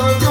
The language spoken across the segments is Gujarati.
Lord.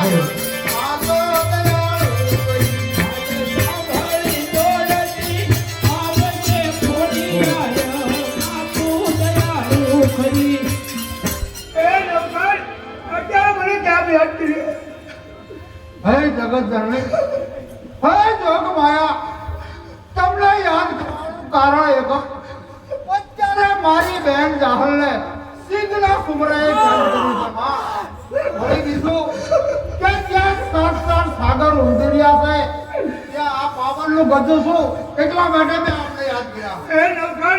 હે જગત જનની, હે જોગ માયા, તમને યાદ કારણ એક. અત્યારે મારી બહેન જાહલ ને સિંગના કુમરે બધું છું એટલા માટે મેં આપણે યાદ કર્યા. એ નોકર